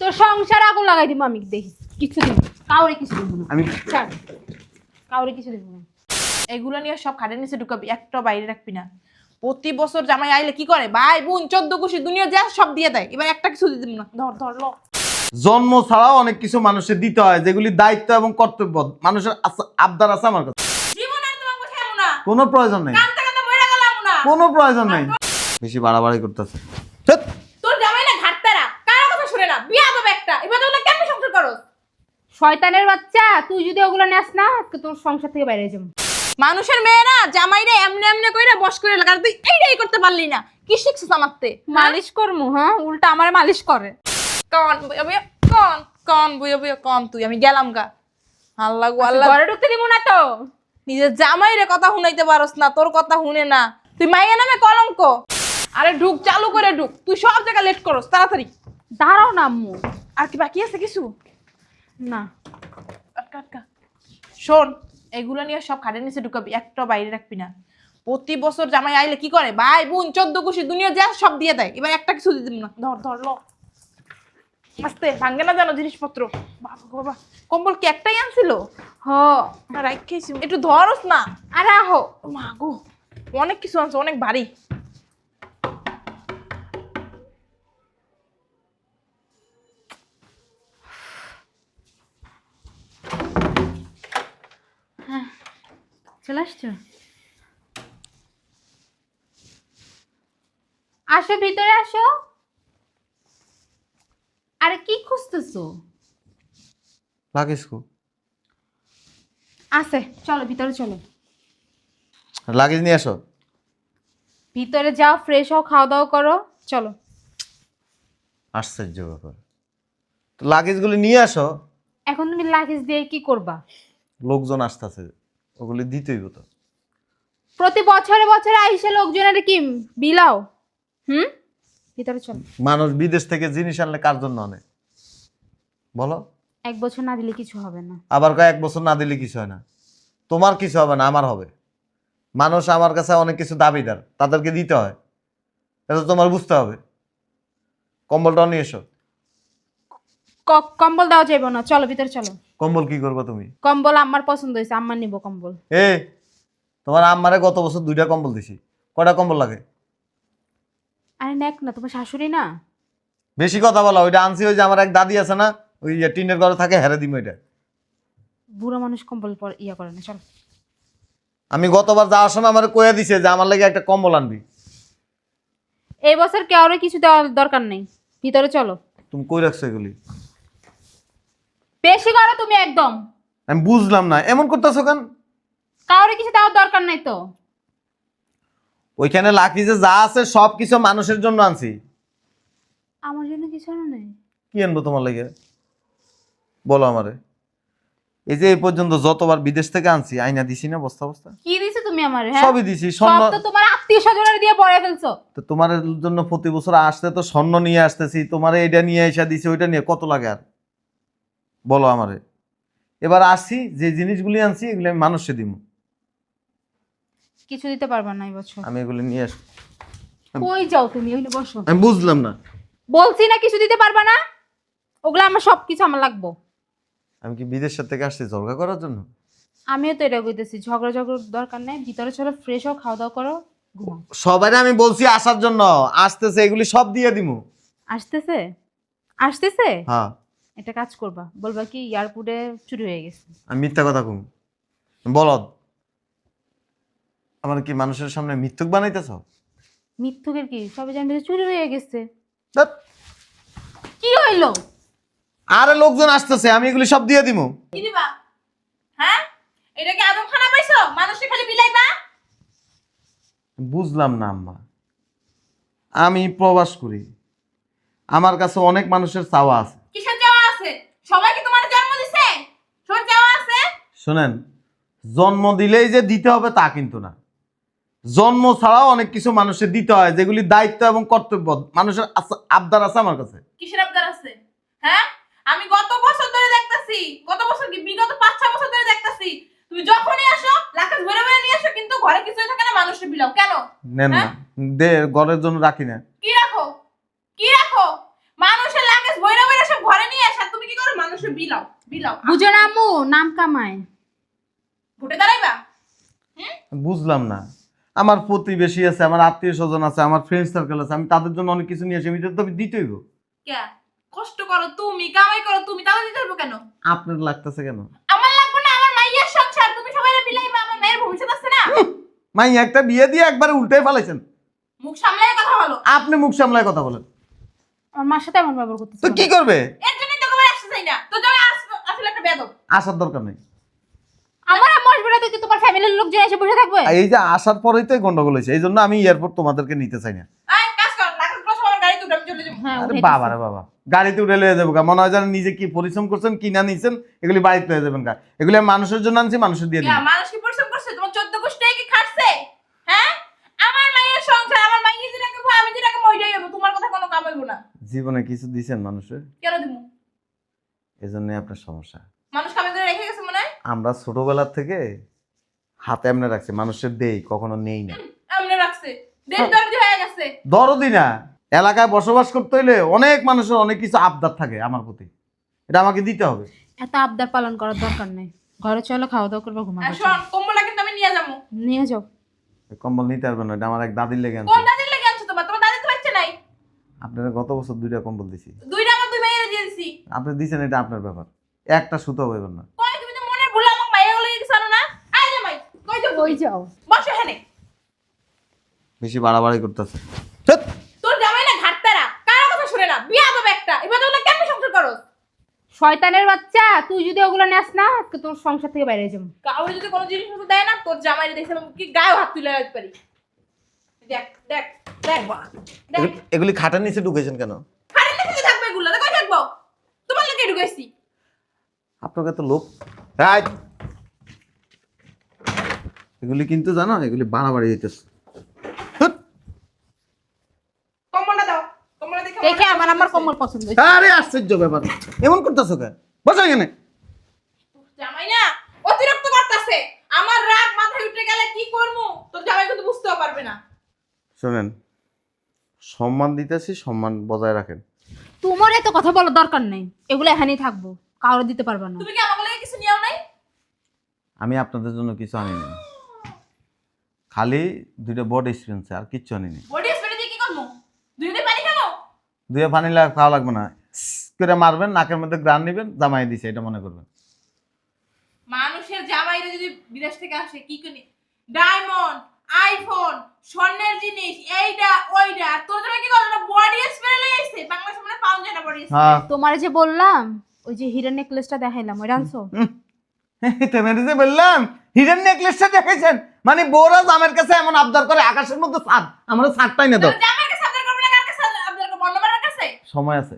তোর সংসার আগুন লাগাই দিব আমি দেখি। কিছু দিব কাউরে কিছু দিব না। আমি ছাড়। কাউরে কিছু দিব না। এগুলো নিয়ে সব খাটের নিচে ঢুকাবি একটা বাইরে রাখবি না। প্রতি বছর জামাই আইলে কি করে? ভাই বোন চোদ্দ কুশি দুনিয়া যা সব দিয়ে দেয়। এবার একটা কিছু দিয়ে দিব না। ধর ধর ল। জন্ম ছাড়াও অনেক কিছু মানুষের দিতে হয় যেগুলি দায়িত্ব এবং কর্তব্য। মানুষের আবদার আছে আমার কাছে। জীবন আর তোমাকে খেয়াল না। কোনো প্রয়োজন নেই। কোনো প্রয়োজন নেই। বেশি বাড়াবাড়ি করতেছে ধ্যাৎ, তোর জামাই না ঘাটতারা কার কথা শুনে না বিয়া দেবে একটা। এবার কেমন সংসার করো শয়তানের বাচ্চা তুই যদি ওগুলো নেস না আজকে তোর সংসার থেকে বাইরে যাব। মানুষের মেয়েরা জামাইরে এমনি এমনি কইরা বস করে লাগা তুই এইটাই করতে পারলি না। কি শিখছিস আমারতে মালিশ করমু হ্যাঁ? উল্টা আমারে মালিশ করে। কন বইয়া কন কন বইয়া বইয়া কন তুই আমি গেলাম গা। আল্লাহ গো আল্লাহ। ঘরে ঢুকতে দিব না তো? নিজের জামাইরে কথা শুনাইতে পারস না তোর কথা শুনে না। তুই মাইয়া নামে কলঙ্ক। আরে ঢুক চালু করে ঢুক। তুই সব জায়গায় লেট করস তাড়াতাড়ি। দাঁড়াও না আম্মু। আর কি বাকি আছে কিছু? না। আটকা আটকা। শোন এগুলো নিয়ে সব খাটের নিচে ঢুকাবি একটা বাইরে রাখবি না। প্রতি বছর জামাই আইলে কি করে? ভাই বোন চোদ্দ কুশি দুনিয়া যা সব দিয়ে দেয়। এবার একটা কিছু দিয়ে দিব না। ধর ধর ল। আস্তে ভাঙ্গে না জানো জিনিসপত্র। বাবা বাবা। কম্বল কি একটাই আনছিল? হ। রাখেছি একটু ধরস না। আরে আহো। মা গো অনেক কিছু আনছে অনেক ভারী। চলে আসছো? আসো ভিতরে আসো। আরে কি খুঁজতেছো? লাগিস কো। আছে চলো ভিতরে চলো। লাগেজ নিয়ে আসো। ভিতরে যাও ফ্রেশ হও খাওয়া দাওয়া করো চলো। আশ্চর্য ব্যাপার। তো লাগেজগুলি নিয়ে আসো। এখন তুমি লাগেজ দিয়ে কি করবা? লোকজন আসতেছে। ওগুলি দিতেই তো প্রতি বছরে বছরে আইসে লোকজনের কি বিলাও? হুম? ভিতরে চলো। মানুষ বিদেশ থেকে জিনিস আনলে কার জন্য আনে? বলো। এক বছর না দিলে কিছু হবে না। আবার কয়েক বছর না দিলে কিছু হয় না। তোমার কিছু হবে না আমার হবে। মানুষ আমার কাছে অনেক কিছু দাবিদার তাদেরকে দিতে হয়। এটা তোমার বুঝতে হবে। কম্বলটাও নিয়ে এসো। কম্বল দেওয়া যাবে না। চলো ভিতরে চলো। কম্বল কি করবে তুমি? কম্বল আমার পছন্দ হয়েছে আমার নিব কম্বল। এ তোমার আম্মারে গত বছর দুইটা কম্বল দিছি। কটা কম্বল লাগে? আরে নেক না তোমার শাশুড়ি না? বেশি কথা বলা ওইটা আনছি ওই যে আমার এক দাদি আছে না ওই টিনের ঘরে থাকে হেরে দিম ওইটা। বুড়ো মানুষ কম্বল পর ইয়া করে না চলো। আমি গতবার যাওয়ার সময় আমার কয়ে দিছে যে আমার লাগে একটা কম্বল আনবি। এই বছর কাউরে কিছু দেওয়ার দরকার নেই? ভিতরে চলো। তুমি কই রাখছো এগুলি? বেশি করো তুমি একদম। আমি বুঝলাম না এমন করতেছো কেন? কাউরে কিছু দেওয়ার দরকার নাই তো। ওইখানে লাকি যে যা আছে সব কিছু মানুষের জন্য আনছি। আমার জন্য কিছু আনো নেই? কি আনব তোমার লাগে? বলো আমারে। এই যে এই পর্যন্ত যতবার বিদেশ থেকে আনছি আইনা দিছি না বস্তা বস্তা? কি দিছো তুমি আমারে হ্যাঁ? সবই দিছি সব তো তোমার আত্মীয় স্বজনের দিয়ে পড়ে ফেলছো। তো তোমার জন্য প্রতি বছর আসতে তো স্বর্ণ নিয়ে আসতেছি তোমার এটা নিয়ে এসে দিছি ওইটা নিয়ে কত লাগে আর? বলো আমারে। এবার আসি যে জিনিসগুলি আনছি এগুলি আমি মানুষে দিব কিছু দিতে পারবা না এই বছর। আমি এগুলি নিয়ে আসব। কই যাও তুমি? ওইলে বসো। আমি বুঝলাম না। বলছি না কিছু দিতে পারবা না? ওগুলো আমার সব কিছু আমার লাগবো। আমি কি বিদেশের থেকে আসছি ঝগড়া করার জন্য? আমিও তো এটা কইতেছি ঝগড়া ঝগড়ার দরকার নেই ভিতরে চলো ফ্রেশ হও খাওয়া দাওয়া করো ঘুমাও। সবাই আমি বলছি আসার জন্য আসতেছে এগুলি সব দিয়ে দিমু। আসতেছে? আসতেছে? হ্যাঁ। একটা কাজ করবা। বলবা কি এয়ারপোর্টে চুরি হয়ে গেছে। আমি মিথ্যা কথা কম। বলদ আমার কি মানুষের সামনে মিথ্যুক বানাইতেছ? মিথ্যুকের কি? সবাই জানবে যে চুরি হয়ে গেছে। ধ্যাৎ, কি হইল? আরে লোকজন আসতেছে আমি এগুলি সব দিয়ে দিমু। কি দিবা? হ্যাঁ? এটা কি আদম খানা পাইছো? মানুষকে খালি বিলাইবা বুঝলাম না আম্মা। আমি প্রবাস করি। আমার কাছে অনেক মানুষের চাওয়া আছে। সবাই কি তোমার জন্ম দিছে? সবার চাওয়া আছে? শোনেন জন্ম দিলেই যে দিতে হবে তা কিন্তু না। জন্ম ছাড়াও অনেক কিছু মানুষের দিতে হয় যেগুলি দায়িত্ব এবং কর্তব্য। মানুষের আবদার আছে আমার কাছে। কিসের আবদার আছে? হ্যাঁ? আমি গত বছর ধরে দেখতাছি গত বছর কি বিগত পাঁচ ছয় বছর ধরে দেখতাছি তুমি যখনই আসো লাখাস ভরে ভরে নিয়ে আসো কিন্তু ঘরে কিছুই থাকে না মানুষের বিলাও। কেন? নেন না। দে ঘরের জন্য রাখি না। কি রাখো কি রাখো মানুষের লাগেজ ভরে ভরে সব ঘরে শুয়ে বিলাও বিলাও। বুঝো না আম্মু নাম কামায় ঘুটে দাঁড়াইবা? বুঝলাম না। আমার প্রতিবেশী আছে আমার আত্মীয় স্বজন আছে আমার ফ্রেন্ড সার্কেল আছে আমি তাদের জন্য অনেক কিছু নিয়ে আসি আমি তো দিতেই গো কে? কষ্ট করো তুমি কামাই করো তুমি তাহলে দিতে পারব কেন? আপনার লাগতেছে কেন? আমার লাগবে না আমার মাইয়ের সংসার তুমি সবাই বিলাইবা আমার মায়ের ভবিষ্যৎ আছে না? মাই একটা বিয়ে দিয়ে একবারে উল্টে ফেলাইছেন। মুখ সামলায় কথা বলো। আপনি মুখ সামলায় কথা বলেন। আমার মার সাথে এমন ব্যবহার করতেছে তো কি করবে এর জন্যই তো কবে আসতে চাই না তো জমি আসার দরকার নেই। আমার আম্মু আসবে না তো কি তোমার ফ্যামিলির লোকজন এসে বসে থাকবে। এই যে আসার পরেই তো গন্ডগোল হয়েছে এই জন্য আমি এয়ারপোর্ট তোমাদেরকে নিতে চাই না। আই কাজ কর লাগাস ক্লাস আমার গাড়ি তুলে আমি চলে যাব। হ্যাঁ আরে বাবা রে বাবা গাড়িতে উঠে লয়ে যাব মনে হয় যেন নিজে কি পরিশ্রম করছেন কি না নিছেন এগুলি বাড়িতে লয়ে যাবেন গা। এগুলি মানুষের জন্য আনছি মানুষের দিয়ে দিন মানুষ কি পরিশ্রম করছে? তোমার চোদ্দ গোষ্ঠী কি খাটছে? হ্যাঁ? আমার মায়ের সংসার আমার মাইয়ে যেটাকে ভয়, আমি যেটাকে মইটাই হব তোমার কথা কোনো কাম হইব না। জীবনে কিছু দিছেন মানুষের? কেন জন্যই আপনার সমস্যা মানুষ কামে করে রেখে গেছে মনে হয় আমরা ছোটবেলার থেকে হাতে এমনি রাখছি মানুষের দেই কখনো নেই না। এমনি রাখছে। দেশ দরদি হয়ে গেছে। দরদি না। এলাকায় বসবাস করতে হইলে অনেক মানুষের অনেক কিছু আবদার থাকে আমার প্রতি। এটা আমাকে দিতে হবে। এত আবদার পালন করার দরকার নেই। ঘরে চলো খাওয়া দাওয়া করব আর ঘুমাবো শোন কম্বলটা কিন্তু আমি নিয়ে যাব। নিয়ে যাও। এই কম্বল নিতে পারবেন না এটা আমার এক দাদির লেগে আনছি। কোন দাদির লেগে আনছো তোমার? তোমার দাদি তো বাচ্চা নাই। আপনারা গত বছর দুইটা কম্বল দিছি। দুইটা আমার দুই মাইয়ের দিয়ে দিছি। আপনি দিছেন এটা আপনার ব্যাপার। একটা সুতো হইবেন না কই তুমি তো মনে ভুল আমাকে মাইয়া গুলো কিছু আনো না আই যে মাই কই যাও। বসো এখানে। বেশি বাড়াবাড়ি করতেছে। তোর জামাই না ঘাটতারা। কার কথা শুনে না। বিয়া দেবে একটা। এবার তোমরা কেমন সংসার করো শয়তানের বাচ্চা তুই যদি ওগুলো নেস না আজকে তোর সংসার থেকে বাইরে যাব। কাউরে যদি কোনো জিনিস পত্র দেয় না তোর জামাই দেখে কি গায়ে হাত তুলে রাখতে পারি। দেখ দেখ দেখ দেখ। এগুলি খাটার নিচে ঢুকেছেন কেন? থাকবে এগুলো। কই থাকব? তোমার লেগে ঢুকেছি। আপনাকে তো লোক রাইট এগুলি কিন্তু জানো এগুলি বাড়াবাড়ি হইতেছে। হুট। কম্বলটা দাও কম্বলটা দেখে দেখে আমার আমার কোমর পছন্দ আরে আশ্চর্য ব্যাপার। এমন করতেছো কেন? বসো এখানে। জামাই না অতিরিক্ত করতেছে। আমার রাগ মাথায় উঠে গেলে কি করব? তোর জামাই কিন্তু বুঝতেও পারবে না। শোনেন সম্মান দিতেছি সম্মান বজায় রাখেন। তোমার এত কথা বলার দরকার নেই। এগুলো এখানেই থাকব কারও দিতে পারবে না। তুমি কি আমাকে কিছু নাই? আমি আপনাদের জন্য কিছু আনিনি। খালি দুইটা বড এক্সপিরিয়েন্স আর কিচ্ছু আনিনি। বডি স্প্রে দিয়ে কি করব? দুই দিন পানি খাব? দুয়ে পানি লাগা খাওয়া লাগবে না। করে মারবেন নাকের মধ্যে গ্রান নেবেন জামাই দিছে এটা মনে করবেন। মানুষের জামাইরা যদি বিদেশ থেকে আসে কি করি? ডায়মন্ড আইফোন স্বর্ণের জিনিস এইটা ওইটা আর তোর জামাই কি করল? বডি স্প্রে লয়ে আইছে বাংলাদেশে মানে পাউন্ড যায় না বডি হ্যাঁ। তোমার যে বললাম ওই যে হিরের নেকলেসটা দেখাইলাম ওই আনছো? তোমার যে বললাম হিডেন নেকলেসটা দেখেছেন মানে বউরা জামের কাছে এমন আবদার করে আকাশের মধ্যে ছাদ আমরা না সাবধান করবে না কাছে সময় আছে।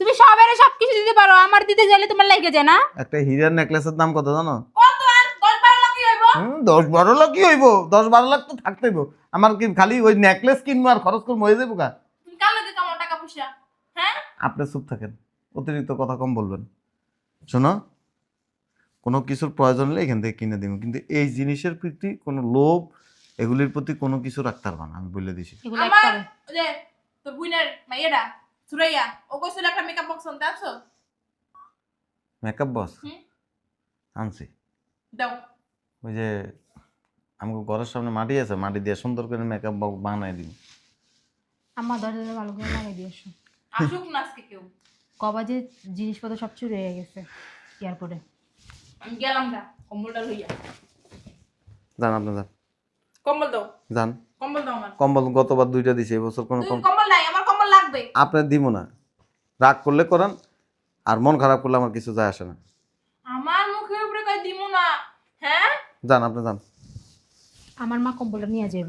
তুমি সবাই সব কিছু দিতে পারো আমার দিতে গেলে তোমার লাগে যায় না। একটা হিরের নেকলেসের দাম কত জানো? দশ বারো লাখ কি হইব? হুম, দশ বারো লাখ তো থাকতে হইব। আমার কি খালি ওই নেকলেস কিনবো আর খরচ করব হয়ে যাব কা হ্যাঁ? আপনি চুপ থাকেন অতিরিক্ত কথা কম বলবেন। শোনো কোনো কিছুর প্রয়োজন হলে এখান থেকে কিনে দিব। কিন্তু এই জিনিসের প্রতি কোনো লোভ এগুলির প্রতি কোনো কিছু রাখতে পারবা না আমি বলে দিছি। আমার যে তোর বুইনের মাইয়েরা সুরাইয়া ও কইছিল একটা মেকআপ বক্স আনতে মেকআপ বস হুম। আনছি। দাও। ওই যে আমাকে ঘরের সামনে মাটি আছে মাটি দিয়ে সুন্দর করে মেকআপ বক্স বানাই দিই আমার দরজা ভালো করে লাগাই দিয়ে আসুক না আজকে কেউ। কবা যে জিনিসপত্র সব চুরি হয়ে গেছে এয়ারপোর্টে। আমি গেলাম না কম্বলটা লইয়া। যান আপনি যান কম্বল দাও। যান কম্বল দাও আমার। কম্বল গতবার দুইটা দিছি এবছর কোনো কম কম্বল নাই আমার কম্বল লাগবে। আপনি দিব না। রাগ করলে করেন আর মন খারাপ করলে আমার কিছু যায় আসে না। আমার মুখের উপরে কই দিমু না হ্যাঁ? যান আপনি যান আমার মা কম্বলটা নিয়ে যাব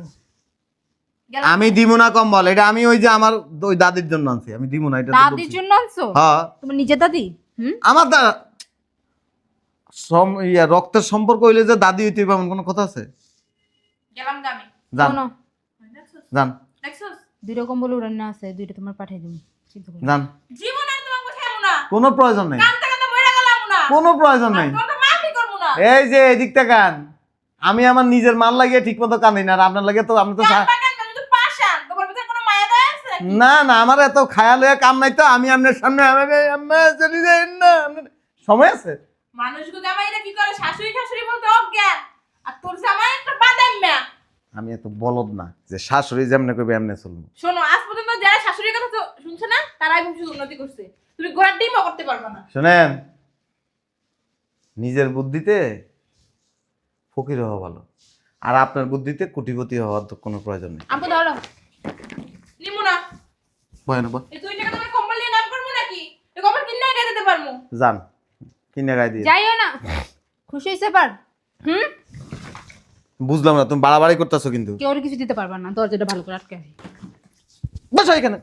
গেলাম। আমি দিব না কম্বল এটা আমি ওই যে আমার ওই দাদির জন্য আনছি আমি দিব না এটা দাদির জন্য আনছো? হ্যাঁ। তোমার নিজের দাদি? হুম? আমার দা সম ইয়া রক্তের সম্পর্ক হইলে যে দাদি হইতে হবে এমন কোনো কথা আছে গেলাম গা আমি যান শোনো যান দেখছস দুইটা কম্বল উড়ান আছে দুইটা তোমার পাঠিয়ে দেবো চিন্তা করো না। যান জীবন আর তোমাকে বসাইমু না কোনো প্রয়োজন নেই গেলাম না কোনো প্রয়োজন নেই তোমাকে মাফি করব না এই যে এদিকটা কান আমি আমার নিজের মাল লাগিয়ে ঠিক মতো কানি না আর আপনার লাগে তো আমি তো সা- কানবা কানবা, তুমি পাশান তোমার ভিতরে কোনো মায়া দয়া আছে না না আমার এত খায়াল হয়ে কাম নাই তো আমি আপনার সামনে আমাকে আম্মা চলে যাই না আপনার- সময় আছে মানুষগুলো জামাইরা কি করে? শাশুড়ি শাশুড়ি বলতে অজ্ঞান। আর তোর জামাই একটা বাদাম মেয়া আমি এত বলদ না যে শাশুড়ি যেমনে করবে এমনি চলবো। শোনো আজ পর্যন্ত যারা শাশুড়ির কথা তো শুনছে না তারাই ভবিষ্যৎ উন্নতি করছে। তুমি ঘোড়ার ডিমও করতে পারবে না। শোনেন নিজের বুদ্ধিতে ফকির হওয়া ভালো। আর আপনার বুদ্ধিতে কোটিপতি হওয়ার তো কোনো প্রয়োজন নেই। আপু ধরো নিমু না। ভয় না এই দুই টাকা তোমার কম্বল নিয়ে নাম করব নাকি? এই কম্বল কিনে দিতে পারব যান। কিনে গায়ে দিয়ে যাইও না। খুশি হয়েছে পার হুম? বুঝলাম না তুমি বাড়াবাড়ি করতেছো কিন্তু। কেউ কিছু দিতে পারবা না দরজাটা ভালো করে আটকে। বসো এখানে।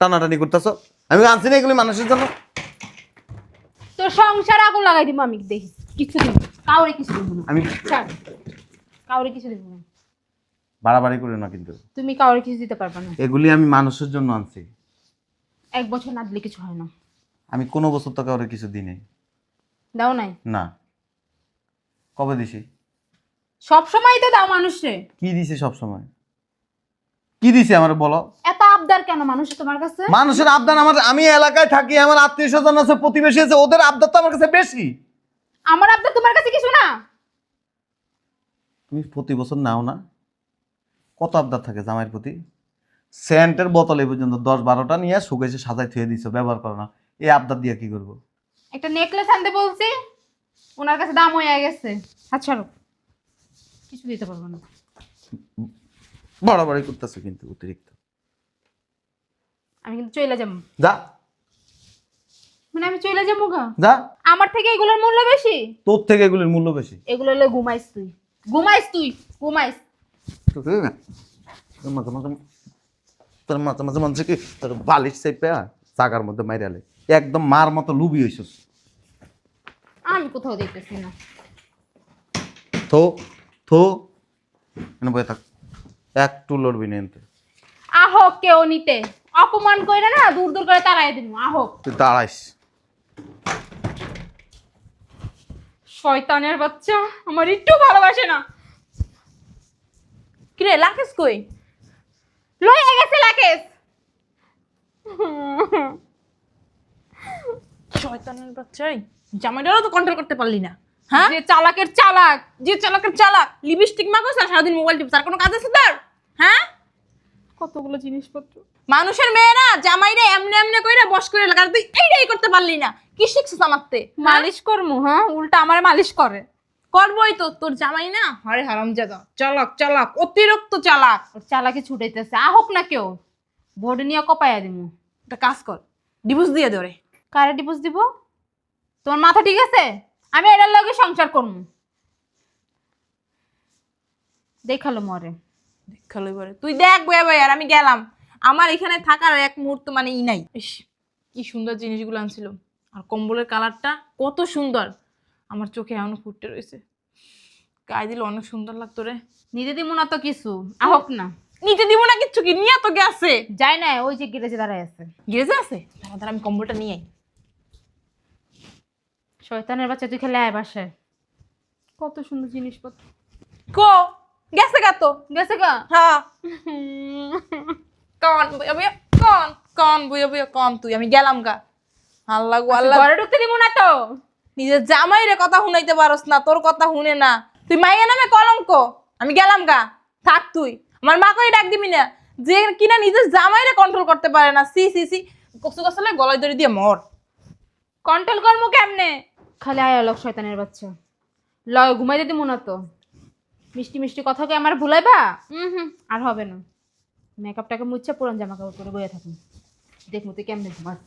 টানাটানি করতেছো। আমি আনছি না এগুলি মানুষের জন্য। তোর সংসার আগুন লাগাই দিব আমি দেখি। কিছু দিব। কাউরে কিছু দিব না। আমি ছাড়। কাউরে কিছু দিব না। বাড়াবাড়ি করি না কিন্তু। তুমি কাউরে কিছু দিতে পারবা না। এগুলি আমি মানুষের জন্য আনছি। এক বছর না দিলে কিছু হয় না। আমি কোনো বছর তো কাউরে কিছু দিই নাই। দাও নাই? না। কবে দিছি? সব সময় তো দাও মানুষে কি দিছে সব সময়? কি দিছে আমার বলো? এত আবদার কেন মানুষ তোমার কাছে? মানুষের আবদান আমার আমি এলাকায় থাকি আমার আত্মীয় স্বজন আছে প্রতিবেশী আছে ওদের আবদার তো আমার কাছে বেশি। আমার আবদার তোমার কাছে কিছু না? তুমি প্রতি বছর নাও না? কত আবদার থাকে জামাইয়ের প্রতি? সেন্টের বোতল এই পর্যন্ত দশ বারোটা নিয়ে শুকাইছে সাজাই থুয়ে দিছো ব্যবহার করো না। এই আবদার দিয়ে কি করব? একটা নেকলেস আনতে বলছি ওনার কাছে দাম হয়ে গেছে। আচ্ছা ছাড়ো। কিছু দিতে পারব না। বাড়াবাড়ি করতেছো কিন্তু অতিরিক্ত। আমি কিন্তু চলে যাব। যা। মানে আমি চলে যাব গা। যা। আমার থেকে এগুলোর মূল্য বেশি? তোর থেকে এগুলোর মূল্য বেশি। এগুলো হলে ঘুমাইস তুই। ঘুমাইস তুই ঘুমাইস। তোর মাঝে মাঝে তোর মাঝে মাঝে কি? তোর বালিশ চাইপে চাকার মধ্যে মাইরালে একদম মার মতো লুবি হইছিস। আমি কোথাও দেখতেছি না। থো থো এনে বয়ে থাক। একটু লড়বি না এনতে। আহক কেউ নিতে। অপমান করে না দূর দূর করে তাড়াই দিব আহক তুই দাঁড়াইস। শয়তানের বাচ্চা আমার একটু ভালোবাসে না। কিরে লাকেশ কই? লয়ে গেছে লাকেশ। শয়তানের বাচ্চাই জামাইটারও তো কন্ট্রোল করতে পারলি না। হ্যাঁ? যে চালাকের চালাক যে চালাকের চালাক লিপস্টিক মাগos আর সারাদিন মোবাইল টিপস আর কোনো কাজ আছে তার? হ্যাঁ? কতগুলো জিনিসপত্র? মানুষের মেয়েরা জামাইরে এমনি এমনি কইরা বস করে লাগা তুই এইটাই করতে পারলি না। কি শিখছিস আমারতে মালিশ করমু হ্যাঁ? উল্টা আমার মালিশ করে। করবই তো তোর জামাই না? হরে হারাম জাদা চালাক চালাক অতিরিক্ত চালাক। ওর চালাকি ছুটাইতেছে আহক না কেউ। বোর্ড নিয়ে কপাইয়া দিমু। একটা কাজ কর ডিভোর্স দিয়ে ওরে। কারে ডিভোর্স দিব? তোমার মাথা ঠিক আছে? আমি এটার লগে সংসার করমু। দেখাল মরে। দেখাল এবারে তুই দেখ বয়া বয়া আর আমি গেলাম। আমার এখানে থাকার এক মুহূর্ত মানে ই নাই। ইস কি সুন্দর জিনিসগুলো আনছিল। আর কম্বলের কালারটা কত সুন্দর। আমার চোখে এখনও ফুটতে রয়েছে। গায়ে দিলে অনেক সুন্দর লাগতো রে। নিতে দিব না তো কিছু। আহক না। নিতে দিব না কিচ্ছু কি? নিয়ে তো গেছে। যাই না ওই যে গেরেজে দাঁড়ায় আছে। গেছে আছে? দাঁড়া দাঁড়া আমি কম্বলটা নিয়ে আই। শয়তানের বাচ্চা তুই খেলে আয় বাসায়। কত সুন্দর জিনিসপত্র। কো গেছে গা তো। গেছে গা? হ্যাঁ। কন বইয়া কন কন বইয়া বইয়া কন তুই আমি গেলাম গা। আল্লাহ গো আল্লাহ। ঘরে ঢুকতে দিব না তো? নিজের জামাইরে কথা শুনাইতে পারস না তোর কথা শুনে না। তুই মাইয়া নামে কলঙ্ক। আমি গেলাম গা। থাক তুই। আমার মাকেই ডাক দিবি না? যে কিনা নিজের জামাইরে কন্ট্রোল করতে পারে না। সি সি সি। কসু কসলে গলায় দড়ি দিয়ে মর। কন্ট্রোল করব কেমনে? খালি আয় অলক শয়তানের বাচ্চা। লয় ঘুমাই দিদি মোনা তো। মিষ্টি মিষ্টি কথা কি আমার ভুলাইবা? হুম হুম। আর হবে না। মেকআপটাকে মুচ্ছে পুরান জামা কাপড় পরে বইয়া থাকুন। দেখব তুই কেমনে ঘুমাস।